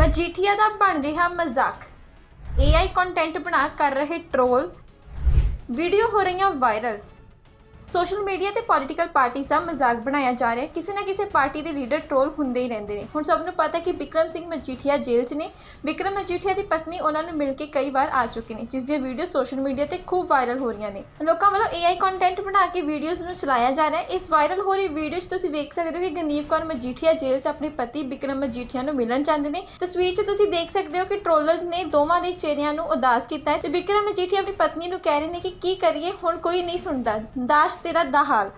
ਮਜੀਠੀਆ ਦਾ ਬਣ ਰਿਹਾ ਮਜ਼ਾਕ। AI ਕੰਟੈਂਟ ਬਣਾ ਕਰ ਰਹੇ ਟ੍ਰੋਲ ਵੀਡੀਓ ਹੋ ਰਹੀਆਂ ਵਾਇਰਲ ਸੋਸ਼ਲ ਮੀਡੀਆ ਤੇ ਪੋਲੀਟੀਕਲ ਪਾਰਟੀਆਂ ਦਾ ਮਜ਼ਾਕ ਬਣਾਇਆ ਜਾ ਰਿਹਾ ਹੈ। ਕਿਸੇ ਨਾ ਕਿਸੇ ਪਾਰਟੀ ਦੇ ਲੀਡਰ ਟ੍ਰੋਲ ਹੁੰਦੇ ਹੀ ਰਹਿੰਦੇ ਨੇ। ਹੁਣ ਸਭ ਨੂੰ ਪਤਾ ਕਿ ਵਿਕਰਮ ਸਿੰਘ ਮਜੀਠੀਆ ਜੇਲ੍ਹ 'ਚ ਨੇ। ਵਿਕਰਮ ਮਜੀਠੀਆ ਦੀ ਪਤਨੀ ਉਹਨਾਂ ਨੂੰ ਮਿਲ ਕੇ ਕਈ ਵਾਰ ਆ ਚੁੱਕੇ ਨੇ, ਜਿਸ ਦੀਆਂ ਵੀਡੀਓ ਸੋਸ਼ਲ ਮੀਡੀਆ ਤੇ ਖੂਬ ਵਾਇਰਲ ਹੋ ਰਹੀਆਂ ਨੇ। ਲੋਕਾਂ ਵੱਲੋਂ AI ਕੰਟੈਂਟ ਬਣਾ ਕੇ ਵੀਡੀਓਜ਼ ਨੂੰ ਚਲਾਇਆ ਜਾ ਰਿਹਾ ਹੈ। ਇਸ ਵਾਇਰਲ ਹੋ ਰਹੀ ਵੀਡੀਓ 'ਚ ਤੁਸੀਂ ਵੇਖ ਸਕਦੇ ਹੋ ਕਿ ਗਨੀਵ ਕੌਰ ਮਜੀਠੀਆ ਜੇਲ੍ਹ 'ਚ ਆਪਣੇ ਪਤੀ ਵਿਕਰਮ ਮਜੀਠੀਆ ਨੂੰ ਮਿਲਣ ਜਾਂਦੇ ਨੇ। ਤਸਵੀਰ 'ਚ ਤੁਸੀਂ ਦੇਖ ਸਕਦੇ ਹੋ ਕਿ ਟ੍ਰੋਲਰਸ ਨੇ ਦੋਵਾਂ ਦੇ ਚਿਹਰਿਆਂ ਨੂੰ ਉਦਾਸ ਕੀਤਾ ਹੈ ਤੇ ਵਿਕਰਮ ਮਜੀਠੀਆ ਆਪਣੀ ਪਤਨੀ ਨੂੰ ਕਹਿ ਰਹੇ ਨੇ ਕਿ ਕੀ ਕਰੀਏ, ਹੁਣ ਕੋਈ ਨਹੀਂ ਸੁਣਦਾ। ਦਾਸ਼ ਤੇਰਾ ਦਾ ਹਾਲ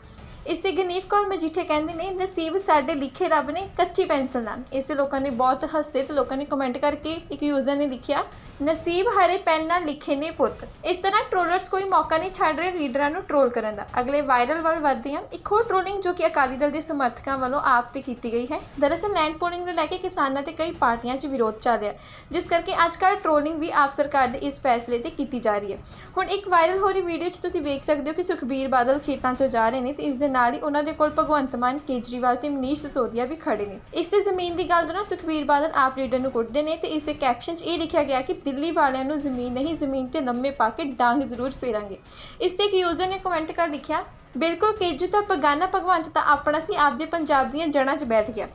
ਇਸ ਤੇ ਗਨੀਵ ਕੌਰ ਮਜੀਠੇ ਕਹਿੰਦੇ ਨੇ ਨਸੀਬ ਸਾਡੇ ਲਿਖੇ ਰੱਬ ਨੇ ਕੱਚੀ ਪੈਨਸਲ ਨਾਲ। ਇਸ ਤੇ ਲੋਕਾਂ ਨੇ ਬਹੁਤ ਹੱਸੇ ਤੇ ਲੋਕਾਂ ਨੇ ਕਮੈਂਟ ਕਰਕੇ ਇੱਕ ਯੂਜ਼ਰ ਨੇ ਲਿਖਿਆ ਨਸੀਬ ਹਰੇ ਪੈਨ ਨਾਲ ਲਿਖੇ ਨੇ ਪੁੱਤ। ਇਸ ਤਰ੍ਹਾਂ ਟ੍ਰੋਲਰਸ ਕੋਈ ਮੌਕਾ ਨਹੀਂ ਛੱਡ ਰਹੇ ਲੀਡਰਾਂ ਨੂੰ ਟ੍ਰੋਲ ਕਰਨ ਦਾ। ਅਗਲੇ ਵਾਇਰਲ ਵੱਲ ਵਧਦੇ ਹਾਂ। ਇੱਕ ਹੋਰ ਟ੍ਰੋਲਿੰਗ ਜੋ ਕਿ ਅਕਾਲੀ ਦਲ ਦੇ ਸਮਰਥਕਾਂ ਵੱਲੋਂ ਆਪ ਤੇ ਕੀਤੀ ਗਈ ਹੈ। ਦਰਅਸਲ ਲੈਂਡ ਪੋਲਿੰਗ ਨੂੰ ਲੈ ਕੇ ਕਿਸਾਨਾਂ ਤੇ ਕਈ ਪਾਰਟੀਆਂ 'ਚ ਵਿਰੋਧ ਚੱਲ ਰਿਹਾ ਜਿਸ ਕਰਕੇ ਅੱਜ ਕੱਲ੍ਹ ਟ੍ਰੋਲਿੰਗ ਵੀ ਆਪ ਸਰਕਾਰ ਦੇ ਇਸ ਫੈਸਲੇ ਤੇ ਕੀਤੀ ਜਾ ਰਹੀ ਹੈ। ਹੁਣ ਇੱਕ ਵਾਇਰਲ ਹੋ ਰਹੀ ਵੀਡੀਓ 'ਚ ਤੁਸੀਂ ਵੇਖ ਸਕਦੇ ਹੋ ਕਿ ਸੁਖਬੀਰ ਬਾਦਲ ਖੇਤਾਂ 'ਚੋਂ ਜਾ ਰਹੇ ਨੇ ਤੇ ਇਸ ਦੇ ਨਾਲ ਹੀ ਉਹਨਾਂ ਦੇ ਕੋਲ ਭਗਵੰਤ ਮਾਨ, ਕੇਜਰੀਵਾਲ ਤੇ ਮਨੀਸ਼ ਸਿਸੋਦੀਆ ਵੀ ਖੜੇ ਨੇ। ਇਸ ਤੇ ਜ਼ਮੀਨ ਦੀ ਗੱਲ ਦੌਰਾਨ ਸੁਖਬੀਰ ਬਾਦਲ ਆਪ ਲੀਡਰ ਨੂੰ ਕੁੱਟਦੇ ਨੇ ਤੇ ਇਸ ਦੇ ਕੈਪਸ਼ਨ 'ਚ ਇਹ ਲਿਖਿਆ ਗਿਆ ਕਿ ਦਿੱਲੀ ਵਾਲਿਆਂ ਨੂੰ ਜ਼ਮੀਨ ਨਹੀਂ, ਜ਼ਮੀਨ ਤੇ ਲੰਮੇ ਪਾ ਕੇ ਡਾਂਗ ਜ਼ਰੂਰ ਫੇਰਾਂਗੇ। ਇਸ ਤੇ ਇੱਕ ਯੂਜ਼ਰ ਨੇ ਕਮੈਂਟ ਕਰ ਲਿਖਿਆ, ਬਿਲਕੁਲ ਕੇਜੂ ਤਾਂ ਪਗਾਨਾ ਭਗਵੰਤ ਤਾਂ ਆਪਣਾ ਸੀ, ਆਪਦੇ ਪੰਜਾਬ ਦੀਆਂ ਜੜ੍ਹਾਂ 'ਚ ਬੈਠ ਗਿਆ।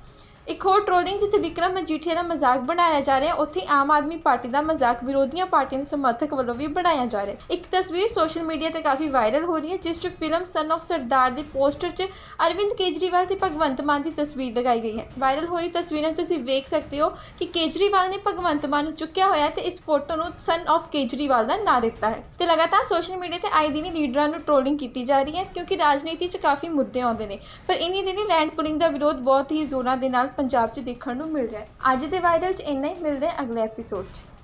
ਇੱਕ ਹੋਰ ਟ੍ਰੋਲਿੰਗ ਜਿੱਥੇ ਵਿਕਰਮ ਮਜੀਠੀਆ ਦਾ ਮਜ਼ਾਕ ਬਣਾਇਆ ਜਾ ਰਿਹਾ, ਉੱਥੇ ਆਮ ਆਦਮੀ ਪਾਰਟੀ ਦਾ ਮਜ਼ਾਕ ਵਿਰੋਧੀਆਂ ਪਾਰਟੀਆਂ ਦੇ ਸਮਰਥਕ ਵੱਲੋਂ ਵੀ ਬਣਾਇਆ ਜਾ ਰਿਹਾ। ਇੱਕ ਤਸਵੀਰ ਸੋਸ਼ਲ ਮੀਡੀਆ ਤੇ ਕਾਫੀ ਵਾਇਰਲ ਹੋ ਰਹੀ ਹੈ, ਜਿਸ 'ਚ ਫਿਲਮ ਸਨ of ਸਰਦਾਰ ਦੇ ਪੋਸਟਰ 'ਚ ਅਰਵਿੰਦ ਕੇਜਰੀਵਾਲ ਤੇ ਭਗਵੰਤ ਮਾਨ ਦੀ ਤਸਵੀਰ ਲਗਾਈ ਗਈ ਹੈ। ਵਾਇਰਲ ਹੋ ਰਹੀ ਤਸਵੀਰਾਂ 'ਚ ਤੁਸੀਂ ਵੇਖ ਸਕਦੇ ਹੋ ਕਿ ਕੇਜਰੀਵਾਲ ਨੇ ਭਗਵੰਤ ਮਾਨ ਨੂੰ ਚੁੱਕਿਆ ਹੋਇਆ ਹੈ ਤੇ ਇਸ ਫੋਟੋ ਨੂੰ ਸਨ ਆਫ ਕੇਜਰੀਵਾਲ ਦਾ ਨਾਂ ਦਿੱਤਾ ਹੈ। ਤੇ ਲਗਾਤਾਰ ਸੋਸ਼ਲ ਮੀਡੀਆ ਤੇ ਆਏ ਦਿਨ ਹੀ ਲੀਡਰਾਂ ਨੂੰ ਟ੍ਰੋਲਿੰਗ ਕੀਤੀ ਜਾ ਰਹੀ ਹੈ, ਕਿਉਂਕਿ ਰਾਜਨੀਤੀ 'ਚ ਕਾਫੀ ਮੁੱਦੇ ਆਉਂਦੇ ਨੇ। ਪਰ ਇਨੀ ਦਿਨੀ ਲੈਂਡ ਪੁਲਿੰਗ ਦਾ ਵਿਰੋਧ ਬਹੁਤ ਹੀ ਜ਼ੋਰਾਂ ਦੇ ਨਾਲ ਪੰਜਾਬ 'ਚ ਦੇਖਣ ਨੂੰ ਮਿਲ ਰਿਹਾ ਅੱਜ ਦੇ ਵਾਇਰਲ 'ਚ ਇੰਨਾ ਹੀ, ਮਿਲਦੇ ਹਾਂ ਅਗਲੇ ਐਪੀਸੋਡ 'ਚ।